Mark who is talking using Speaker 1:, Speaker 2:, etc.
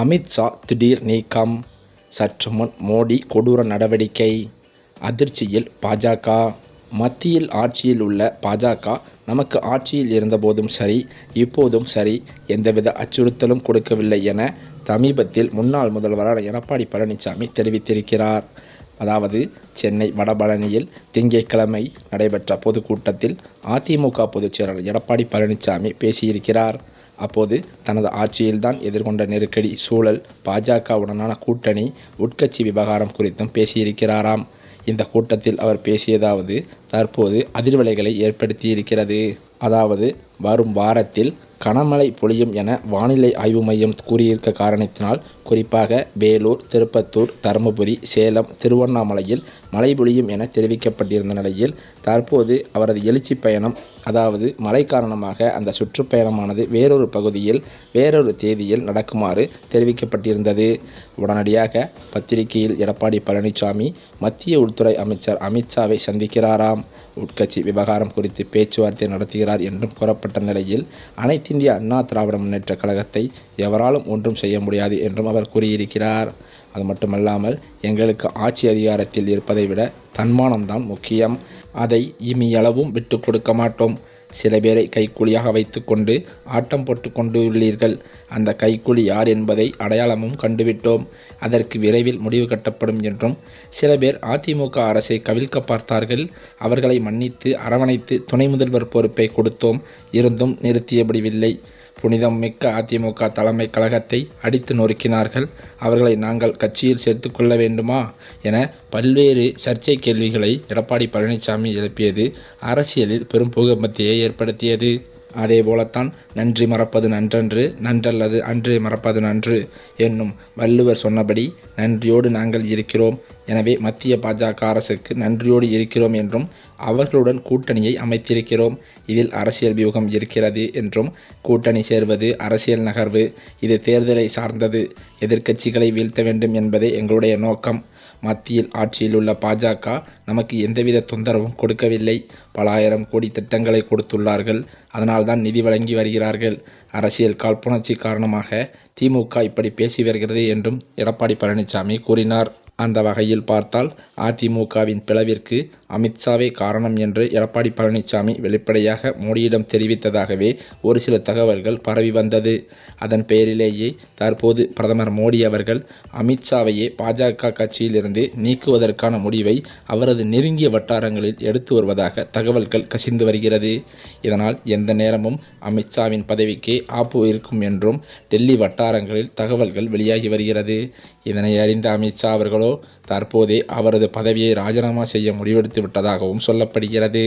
Speaker 1: அமித்ஷா திடீர் நீக்கம். சற்று முன் மோடி கொடூர நடவடிக்கை. அதிர்ச்சியில் பாஜக. மத்தியில் ஆட்சியில் உள்ள பாஜக நமக்கு ஆட்சியில் இருந்தபோதும் சரி இப்போதும் சரி எந்தவித அச்சுறுத்தலும் கொடுக்கவில்லை என சமீபத்தில் முன்னாள் முதல்வரான எடப்பாடி பழனிசாமி தெரிவித்திருக்கிறார். அதாவது சென்னை வடபழனியில் திங்கட்கிழமை நடைபெற்ற பொதுக்கூட்டத்தில் அதிமுக பொதுச் செயலாளர் எடப்பாடி பழனிசாமி பேசியிருக்கிறார். அப்போது தனது ஆட்சியில்தான் எதிர்கொண்ட நெருக்கடி சூழல் பாஜகவுடனான கூட்டணி உட்கட்சி விவகாரம் குறித்தும் பேசியிருக்கிறாராம். இந்த கூட்டத்தில் அவர் பேசியதாவது தற்போது அதிர்வலைகளை ஏற்படுத்தியிருக்கிறது. அதாவது வரும் வாரத்தில் கனமழை பொழியும் என வானிலை ஆய்வு மையம் கூறியிருக்க காரணத்தினால் குறிப்பாக வேலூர் திருப்பத்தூர் தருமபுரி சேலம் திருவண்ணாமலையில் மழை பொழியும் என தெரிவிக்கப்பட்டிருந்த நிலையில் தற்போது அவரது எழுச்சி பயணம் அதாவது மழை காரணமாக அந்த சுற்றுப்பயணமானது வேறொரு பகுதியில் வேறொரு தேதியில் நடக்குமாறு தெரிவிக்கப்பட்டிருந்தது. உடனடியாக பத்திரிகையில் எடப்பாடி பழனிசாமி மத்திய உள்துறை அமைச்சர் அமித்ஷாவை சந்திக்கிறாராம். உட்கட்சி விவகாரம் குறித்து பேச்சுவார்த்தை நடத்துகிறார் என்றும் கூறப்பட்ட நிலையில் அனைத்திந்திய அண்ணா திராவிட முன்னேற்ற கழகத்தை எவராலும் ஒன்றும் செய்ய முடியாது என்றும் அவர் கூறியிருக்கிறார். அது மட்டுமல்லாமல் எங்களுக்கு ஆட்சி அதிகாரத்தில் இருப்பதை விட தன்மானம்தான் முக்கியம். அதை இமியளவும் விட்டு கொடுக்க மாட்டோம். சில பேரை கைக்கூலியாக வைத்துக்கொண்டு ஆட்டம் போட்டு கொண்டுள்ளீர்கள் அந்த கைக்கூலி யார் என்பதை அடையாளமும் கண்டுவிட்டோம். அதற்கு விரைவில் முடிவு கட்டப்படும் என்றும் சில பேர் அதிமுக அரசை கவிழ்க்க பார்த்தார்கள். அவர்களை மன்னித்து அரவணைத்து துணை முதல்வர் பொறுப்பை கொடுத்தோம். இருந்தும் நிறுத்தியபடிவில்லை. புனிதம் மிக்க அதிமுக தலைமை கழகத்தை அடித்து நொறுக்கினார்கள். அவர்களை நாங்கள் கட்சியில் சேர்த்து கொள்ள வேண்டுமா? என பல்வேறு சர்ச்சை கேள்விகளை எடப்பாடி பழனிசாமி எழுப்பியது அரசியலில் பெரும் பூகம்பத்தையே ஏற்படுத்தியது. அதே போலத்தான் நன்றி மறப்பது நன்றன்று நன்றல்லது அன்று மறப்பது நன்று என்னும் வள்ளுவர் சொன்னபடி நன்றியோடு நாங்கள் இருக்கிறோம். எனவே மத்திய பாஜக அரசுக்கு நன்றியோடு இருக்கிறோம் என்றும் அவர்களுடன் கூட்டணியை அமைத்திருக்கிறோம். இதில் அரசியல் வியூகம் இருக்கிறது என்றும் கூட்டணி சேர்வது அரசியல் நகர்வு இது தேர்தலை சார்ந்தது எதிர்க்கட்சிகளை வீழ்த்த வேண்டும் என்பதே எங்களுடைய நோக்கம். மத்தியில் ஆட்சியில் உள்ள பாஜக நமக்கு எந்தவித தொந்தரவும் கொடுக்கவில்லை. பல ஆயிரம் கோடி திட்டங்களை கொடுத்துள்ளார்கள். அதனால்தான் நிதி வழங்கி வருகிறார்கள். அரசியல் காழ்ப்புணர்ச்சி காரணமாக திமுக இப்படி பேசி வருகிறது என்றும் எடப்பாடி பழனிசாமி கூறினார். அந்த வகையில் பார்த்தால் அதிமுகவின் பிளவிற்கு அமித்ஷாவே காரணம் என்று எடப்பாடி பழனிசாமி வெளிப்படையாக மோடியிடம் தெரிவித்ததாகவே ஒரு சில தகவல்கள் பரவி வந்தது. அதன் பெயரிலேயே தற்போது பிரதமர் மோடி அவர்கள் அமித்ஷாவையே பாஜக கட்சியிலிருந்து நீக்குவதற்கான முடிவை அவரது நெருங்கிய வட்டாரங்களில் எடுத்து வருவதாக தகவல்கள் கசிந்து வருகிறது. இதனால் எந்த நேரமும் அமித்ஷாவின் பதவிக்கே ஆப்பு இருக்கும் என்றும் டெல்லி வட்டாரங்களில் தகவல்கள் வெளியாகி வருகிறது. இதனை அறிந்த அமித்ஷா அவர்களோ தற்போதே அவரது பதவியை ராஜினாமா செய்ய முடிவெடுத்து விட்டதாகவும் சொல்லப்படுகிறது.